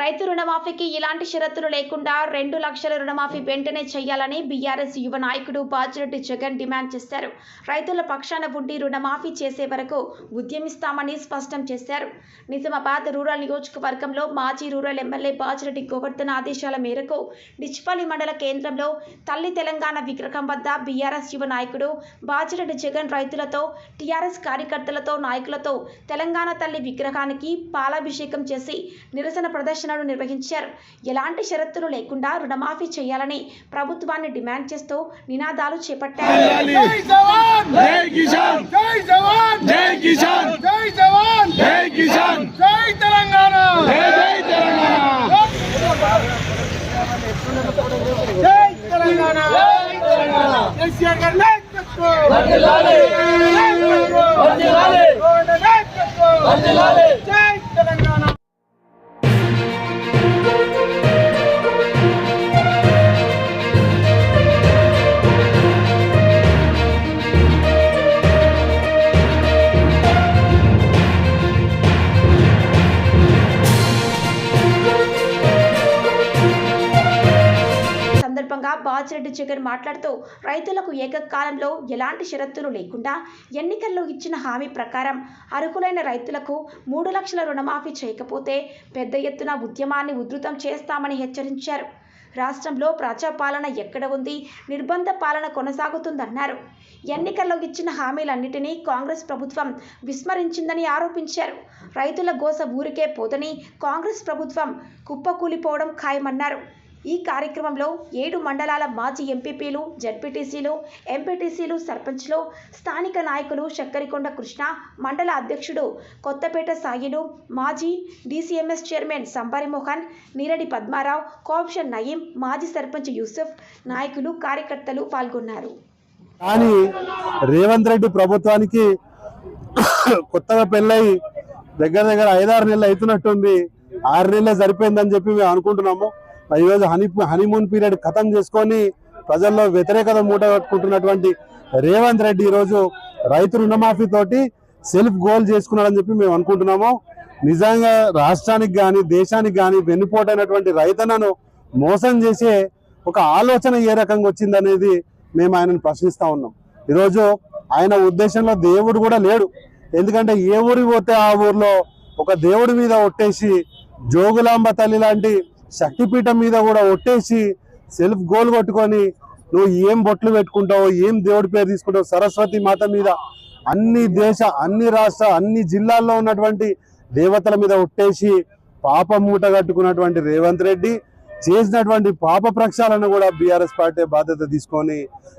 రైతు రుణమాఫీకి ఇలాంటి షరతులు లేకుండా రెండు లక్షల రుణమాఫీ వెంటనే చేయాలని బీఆర్ఎస్ యువ నాయకుడు బాజిరెడ్డి జగన్ డిమాండ్ చేశారు. రైతుల పక్షాన ఉండి రుణమాఫీ చేసే వరకు ఉద్యమిస్తామని స్పష్టం చేశారు. నిజామాబాద్ రూరల్ నియోజకవర్గంలో మాజీ రూరల్ ఎమ్మెల్యే బాజిరెడ్డి గోవర్ధన్ ఆదేశాల మేరకు డిచ్పల్లి మండల కేంద్రంలో తల్లి తెలంగాణ విగ్రహం వద్ద బీఆర్ఎస్ యువ నాయకుడు బాజిరెడ్డి జగన్ రైతులతో టీఆర్ఎస్ కార్యకర్తలతో నాయకులతో తెలంగాణ తల్లి విగ్రహానికి పాలాభిషేకం చేసి నిరసన ప్రదర్శన ప్రదర్శనలు నిర్వహించారు. ఎలాంటి షరతులు లేకుండా రుణమాఫీ చేయాలని ప్రభుత్వాన్ని డిమాండ్ చేస్తూ నినాదాలు చేపట్టారు. సందర్భంగా బాజిరెడ్డి జగన్ మాట్లాడుతూ రైతులకు ఏకకాలంలో ఎలాంటి షరతులు లేకుండా ఎన్నికల్లో ఇచ్చిన హామీ ప్రకారం అర్హులైన రైతులకు మూడు లక్షల రుణమాఫీ చేయకపోతే పెద్ద ఎత్తున ఉద్యమాన్ని ఉధృతం చేస్తామని హెచ్చరించారు. రాష్ట్రంలో ప్రజాపాలన ఎక్కడ ఉంది? నిర్బంధ పాలన కొనసాగుతుందన్నారు. ఎన్నికల్లో ఇచ్చిన హామీలన్నిటినీ కాంగ్రెస్ ప్రభుత్వం విస్మరించిందని ఆరోపించారు. రైతుల గోస ఊరికే పోదని కాంగ్రెస్ ప్రభుత్వం కుప్పకూలిపోవడం ఖాయమన్నారు. ఈ కార్యక్రమంలో ఏడు మండలాల మాజీ ఎంపీపీలు జడ్పీటీసీలు ఎంపీటీసీలు సర్పంచ్లు స్థానిక నాయకులు శక్కరికొండ కృష్ణ మండల అధ్యక్షుడు కొత్తపేట సాయిలు మాజీ DCMS chairman Sambari Mohan Neeradi Padmarao cooption Nayeem మాజీ సర్పంచ్ యూసుఫ్ నాయకులు కార్యకర్తలు పాల్గొన్నారు. కానీ రేవంత్ రెడ్డి ప్రభుత్వానికి కొత్తగా పెళ్ళై దగ్గర దగ్గర ఐదారు నెలలు అవుతున్నట్టుంది. ఆరు నెలలే సరిపోయిందని చెప్పి మేము అనుకుంటున్నాము. ఈరోజు హనీ హనీమూన్ పీరియడ్ ఖతం చేసుకొని ప్రజల్లో వ్యతిరేకత మూట కట్టుకుంటున్నటువంటి రేవంత్ రెడ్డి ఈరోజు రైతు రుణమాఫీ తోటి సెల్ఫ్ గోల్ చేసుకున్నాడని చెప్పి మేము అనుకుంటున్నాము. నిజంగా రాష్ట్రానికి కానీ దేశానికి కానీ వెన్నుపోటైనటువంటి రైతన్నను మోసం చేసే ఒక ఆలోచన ఏ రకంగా వచ్చిందనేది మేము ఆయనను ప్రశ్నిస్తూ ఉన్నాం. ఈరోజు ఆయన ఉద్దేశంలో దేవుడు కూడా లేడు. ఎందుకంటే ఏ ఊరికి పోతే ఆ ఊర్లో ఒక దేవుడి మీద ఒట్టేసి జోగులాంబ తల్లి లాంటి శక్తిపీఠం మీద కూడా ఒట్టేసి సెల్ఫ్ గోల్ కొట్టుకొని నువ్వు ఏం బొట్లు పెట్టుకుంటావు ఏం దేవుడి పేరు తీసుకుంటావు సరస్వతి మాత మీద అన్ని దేశ అన్ని రాష్ట్ర అన్ని జిల్లాల్లో ఉన్నటువంటి దేవతల మీద ఒట్టేసి పాప మూట కట్టుకున్నటువంటి రేవంత్ రెడ్డి చేసినటువంటి పాప ప్రక్షాళన కూడా బీఆర్ఎస్ పార్టీ బాధ్యత తీసుకొని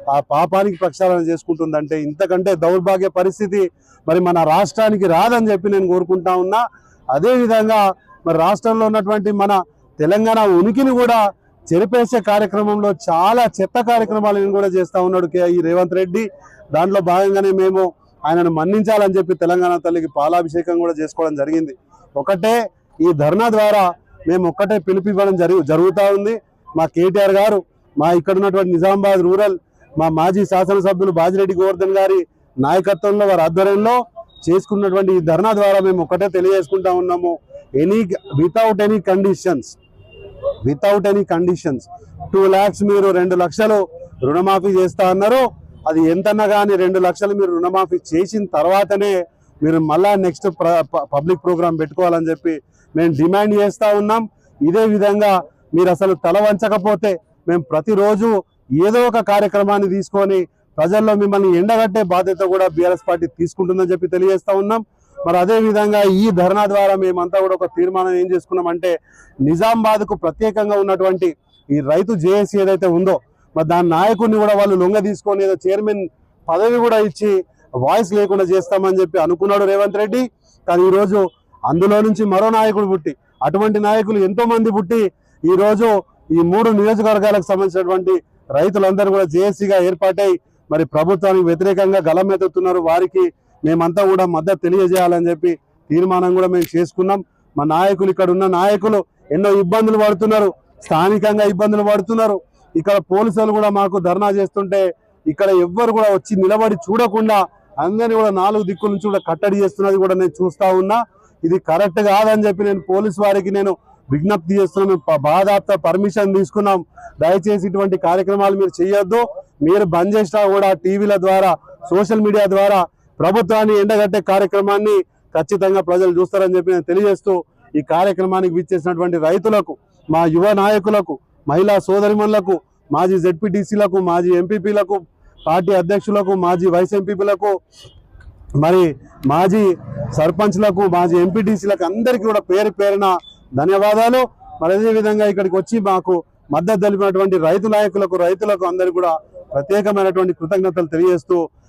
ఆ పాపానికి ప్రక్షాళన చేసుకుంటుందంటే ఇంతకంటే దౌర్భాగ్య పరిస్థితి మరి మన రాష్ట్రానికి రాదని చెప్పి నేను కోరుకుంటా ఉన్నా. అదే విధంగా మరి రాష్ట్రంలో ఉన్నటువంటి మన తెలంగాణ ఉనికిని కూడా చెరిపేసే కార్యక్రమంలో చాలా చెత్త కార్యక్రమాలను కూడా చేస్తూ ఉన్నాడు కే- ఈ రేవంత్ రెడ్డి. దాంట్లో భాగంగానే మేము ఆయనను మన్నించాలని చెప్పి తెలంగాణ తల్లికి పాలాభిషేకం కూడా చేసుకోవడం జరిగింది. ఒకటే ఈ ధర్నా ద్వారా మేము ఒక్కటే పిలిపివ్వడం ఇవ్వడం జరుగు జరుగుతూ ఉంది. మా కేటీఆర్ గారు మా ఇక్కడ ఉన్నటువంటి నిజామాబాద్ రూరల్ మా మాజీ శాసనసభ్యులు బాజిరెడ్డి గోవర్ధన్ గారి నాయకత్వంలో వారి ఆధ్వర్యంలో చేసుకున్నటువంటి ఈ ధర్నా ద్వారా మేము ఒక్కటే తెలియజేసుకుంటా ఉన్నాము. Any without any conditions. Without any conditions two lakhs మీరు రెండు లక్షలు రుణమాఫీ చేస్తా అన్నారు. అది ఎంతన్నా కానీ రెండు లక్షలు మీరు రుణమాఫీ చేసిన తర్వాతనే మీరు మళ్ళా నెక్స్ట్ పబ్లిక్ ప్రోగ్రామ్ పెట్టుకోవాలని చెప్పి మేము డిమాండ్ చేస్తూ ఉన్నాం. ఇదే విధంగా మీరు అసలు తల వంచకపోతే మేము ప్రతిరోజు ఏదో ఒక కార్యక్రమాన్ని తీసుకొని ప్రజల్లో మిమ్మల్ని ఎండగట్టే బాధ్యత కూడా బీఆర్ఎస్ పార్టీ తీసుకుంటుందని చెప్పి తెలియజేస్తా ఉన్నాం. మరి అదే విధంగా ఈ ధర్నా ద్వారా మేమంతా కూడా ఒక తీర్మానం ఏం చేసుకున్నామంటే నిజామాబాద్కు ప్రత్యేకంగా ఉన్నటువంటి ఈ రైతు జేఏసీ ఏదైతే ఉందో మరి దాని నాయకుడిని కూడా వాళ్ళు లొంగ తీసుకొని ఏదో చైర్మన్ పదవి కూడా ఇచ్చి వాయిస్ లేకుండా చేస్తామని చెప్పి అనుకున్నాడు రేవంత్ రెడ్డి. కానీ ఈ రోజు అందులో నుంచి మరో నాయకుడు పుట్టి అటువంటి నాయకులు ఎంతో మంది పుట్టి ఈరోజు ఈ మూడు నియోజకవర్గాలకు సంబంధించినటువంటి రైతులందరూ కూడా జేఏసీగా ఏర్పాటై మరి ప్రభుత్వానికి వ్యతిరేకంగా గలమెత్తుతున్నారు వారికి మేమంతా కూడా మద్దతు తెలియజేయాలని చెప్పి తీర్మానం కూడా మేము చేసుకున్నాం. మా నాయకులు ఇక్కడ ఉన్న నాయకులు ఎన్నో ఇబ్బందులు పడుతున్నారు. స్థానికంగా ఇబ్బందులు పడుతున్నారు. ఇక్కడ పోలీసులు కూడా మాకు ధర్నా చేస్తుంటే ఇక్కడ ఎవ్వరు కూడా వచ్చి నిలబడి చూడకుండా అందరినీ కూడా నాలుగు దిక్కుల నుంచి కూడా కట్టడి చేస్తున్నది కూడా నేను చూస్తా ఉన్నా. ఇది కరెక్ట్ కాదని చెప్పి నేను పోలీస్ వారికి నేను విజ్ఞప్తి చేస్తున్నాం బాధార్త బాధాప్త పర్మిషన్ తీసుకున్నాం. దయచేసి ఇటువంటి కార్యక్రమాలు మీరు చేయొద్దు. మీరు బంద్ చేసినా కూడా టీవీల ద్వారా సోషల్ మీడియా ద్వారా ప్రభుత్వాన్ని ఎండగట్టే కార్యక్రమాన్ని ఖచ్చితంగా ప్రజలు చూస్తారని చెప్పి నేను తెలియజేస్తూ ఈ కార్యక్రమానికి విచ్చేసినటువంటి రైతులకు మా యువ నాయకులకు మహిళా సోదరిమణులకు మాజీ జెడ్పీటీసీలకు మాజీ ఎంపీపీలకు పార్టీ అధ్యక్షులకు మాజీ వైస్ ఎంపీపీలకు మరి మాజీ సర్పంచ్లకు మాజీ ఎంపీటీసీలకు అందరికీ కూడా పేరు పేరున ధన్యవాదాలు. మరి అదే విధంగా ఇక్కడికి వచ్చి మాకు మద్దతు తెలిపినటువంటి రైతు నాయకులకు రైతులకు అందరికీ కూడా ప్రత్యేకమైనటువంటి కృతజ్ఞతలు తెలియజేస్తూ